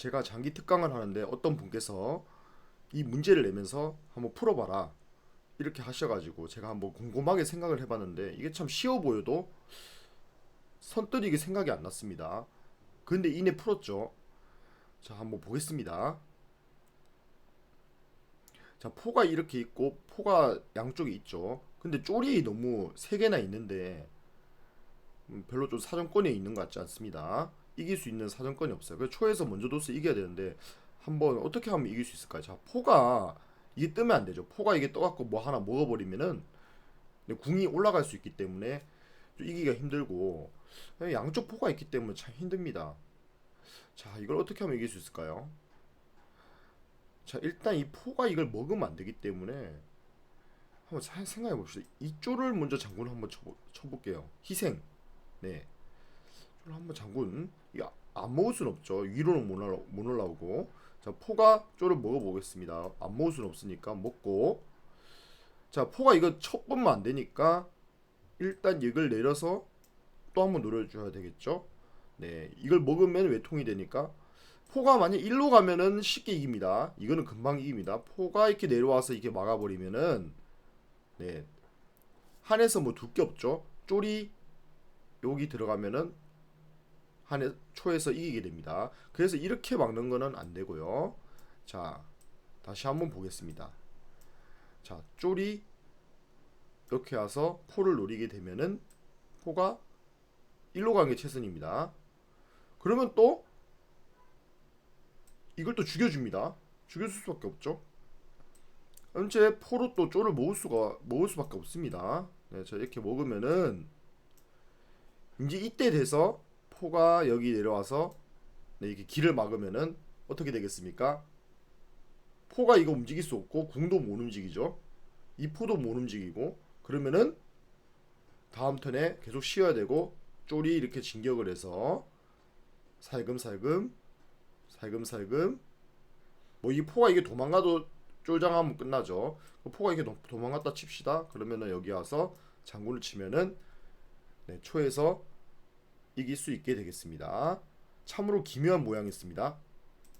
제가 장기 특강을 하는데 어떤 분께서 이 문제를 내면서 한번 풀어봐라 이렇게 하셔가지고 제가 한번 곰곰하게 생각을 해봤는데 이게 참 쉬워 보여도 선뜻 이게 생각이 안 났습니다. 근데 이내 풀었죠. 자 한번 보겠습니다. 자 포가 이렇게 있고 포가 양쪽에 있죠. 근데 쪼리 너무 세 개나 있는데 음, 별로 좀 사정권이 있는 것 같지 않습니다. 이길 수 있는 사정권이 없어요. 그 초에서 먼저 둬서 이겨야 되는데 한번 어떻게 하면 이길 수 있을까요? 자 포가 이게 뜨면 안 되죠. 포가 이게 떠갖고 뭐 하나 먹어버리면은 궁이 올라갈 수 있기 때문에 좀 이기기가 힘들고 양쪽 포가 있기 때문에 참 힘듭니다. 자 이걸 어떻게 하면 이길 수 있을까요? 자 일단 이 포가 이걸 먹으면 안 되기 때문에 한번 잘 생각해 봅시다. 이쪽을 먼저 장군을 한번 쳐보, 쳐볼게요. 희생. 네. 한번 장군. 안 먹을 순 없죠. 위로는 못, 올라, 못 올라오고. 자 포가 쪽을 먹어보겠습니다. 안 먹을 순 없으니까 먹고. 자 포가 이거 첫 번만 안 되니까 일단 이걸 내려서 또 한번 노려줘야 되겠죠. 네. 이걸 먹으면 외통이 되니까 포가 만약 일로 가면은 쉽게 이깁니다. 이거는 금방 이깁니다. 포가 이렇게 내려와서 이렇게 막아버리면은 네 한에서 뭐둘게 없죠. 쪼리 여기 들어가면은 한에 초에서 이기게 됩니다. 그래서 이렇게 막는 거는 안 되고요. 자 다시 한번 보겠습니다. 자 쪼리 이렇게 와서 포를 노리게 되면은 포가 일로 가는 게 최선입니다. 그러면 또 이걸 또 죽여줍니다. 죽여줄 수밖에 없죠. 현재 포로 또 쪼를 먹을 수가 먹을 수밖에 없습니다. 네, 자 이렇게 먹으면은 이제 이때 돼서 포가 여기 내려와서 네, 이렇게 길을 막으면은 어떻게 되겠습니까? 포가 이거 움직일 수 없고 궁도 못 움직이죠. 이 포도 못 움직이고 그러면은 다음 턴에 계속 쉬어야 되고 쫄이 이렇게 진격을 해서 살금살금 살금살금 뭐 이 포가 이게 도망가도 쫄장하면 끝나죠. 그 포가 이게 도, 도망갔다 칩시다. 그러면은 여기 와서 장군을 치면은 네, 초에서 이길 수 있게 되겠습니다. 참으로 기묘한 모양이었습니다.